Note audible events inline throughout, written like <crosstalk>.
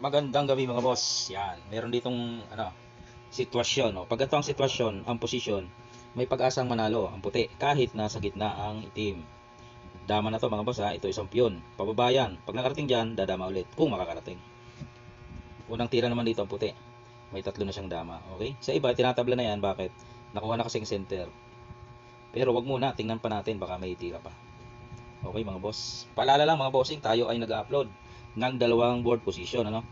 Magandang gabi mga boss. Yan. Meron ditong ano, sitwasyon. No? Pag ito ang sitwasyon, ang posisyon, may pag-asang manalo ang puti kahit nasa gitna ang itim. Dama na to mga boss ha. Ito isang piyon. Pababayan. Pag nakarating dyan, dadama ulit. Kung makakarating. Unang tira naman dito ang puti. May tatlo na siyang dama. Okay? Sa iba, tinatabla na yan. Bakit? Nakuha na kasing center. Pero wag muna. Tingnan pa natin. Baka may tira pa. Okay mga boss. Paalala lang mga bossing, tayo ay nag-upload ng dalawang board position ano.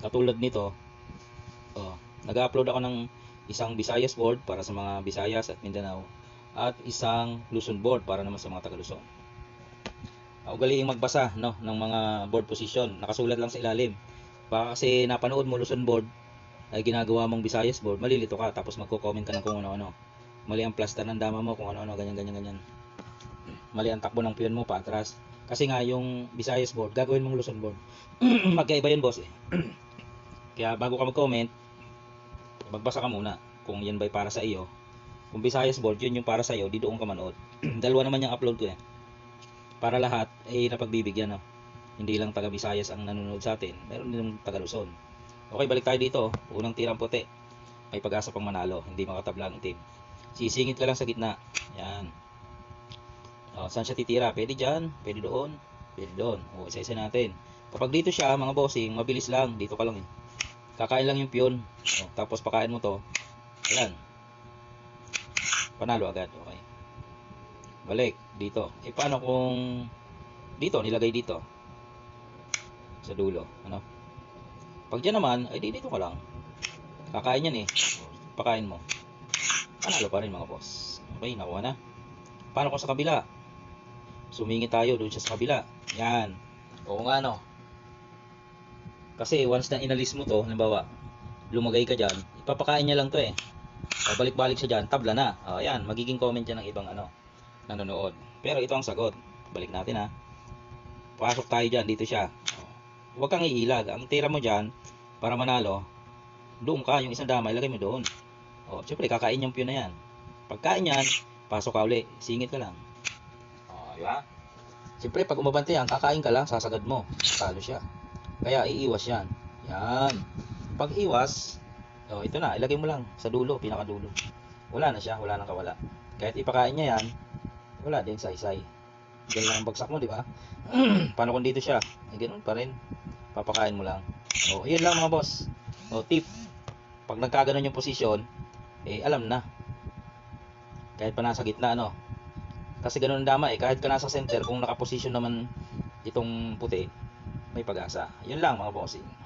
Katulad nito, oh, nag-upload ako ng isang Visayas board para sa mga Visayas at Mindanao at isang Luzon board para naman sa mga taga Luzon. Uh, ugaliing magbasa no ng mga board position, nakasulat lang sa ilalim. Baka kasi napanood mo Luzon board ay ginagawa mong Visayas board, malilito ka tapos magko-comment ka ng kung ano-ano. Mali ang plaster ng dama mo kung ano-ano ganyan ganyan ganyan mali ang takbo ng piyon mo pa atras. Kasi nga yung Visayas board, gagawin mong Luzon board. <clears throat> Magkaiba yun boss eh. <clears throat> Kaya bago ka mag-comment, magbasa ka muna kung yan ba'y para sa iyo. Kung Visayas board, yun yung para sa iyo, di doon ka manood. <clears throat> Dalawa naman yung upload ko eh. Para lahat ay napagbibigyan no. Hindi lang taga Visayas ang nanonood sa atin, meron din taga Luzon. Okay, balik tayo dito. Unang tirang puti. May pag-asa pang manalo, hindi makatabla ang team. Sisingit ka lang sa gitna. Yan. Oh, saan siya titira? Pwede dyan, pwede doon, pwede doon. O, isa-isa natin. Kapag dito siya, mga bossing, mabilis lang. Dito ka lang eh. Kakain lang yung piyon. O, tapos pakain mo to. Ayan. Panalo agad. Okay. Balik. Dito. E paano kung dito, nilagay dito? Sa dulo. Ano? Pag dyan naman, ay di dito ka lang. Kakain yan eh. Pakain mo. Panalo pa rin mga boss. Okay, nakuha na. Paano kung sa kabila? Sumingi tayo doon sa kabila. Yan. Oo nga no. Kasi once na inalis mo to, halimbawa, lumagay ka dyan, ipapakain niya lang to eh. Pabalik-balik siya dyan, tabla na. O, yan, magiging comment yan ng ibang ano, nanonood. Pero ito ang sagot. Balik natin ha. Pasok tayo dyan, dito siya. Huwag kang iilag. Ang tira mo dyan, para manalo, doon ka, yung isang dama, ilagay mo doon. O, syempre, kakain yung piyon na yan. Pagkain yan, pasok ka uli, singit ka lang. Di ba? Siyempre, pag umabante yan, kakain ka lang, sasagad mo. Talo siya. Kaya iiwas yan. Yan. Pag iwas, oh, ito na, ilagay mo lang sa dulo, pinakadulo. Wala na siya, wala nang kawala. Kahit ipakain niya yan, wala din saysay. Ganyan lang ang bagsak mo, di ba? <clears throat> Paano kung dito siya? Ay, ganun pa rin. Papakain mo lang. O, yun lang mga boss. O, tip. Pag nagkaganon yung posisyon, eh, alam na. Kahit pa nasa gitna, ano. Kasi ganun ang dama eh. Kahit ka nasa center, kung nakaposisyon naman itong puti, may pag-asa. Yun lang mga bossing.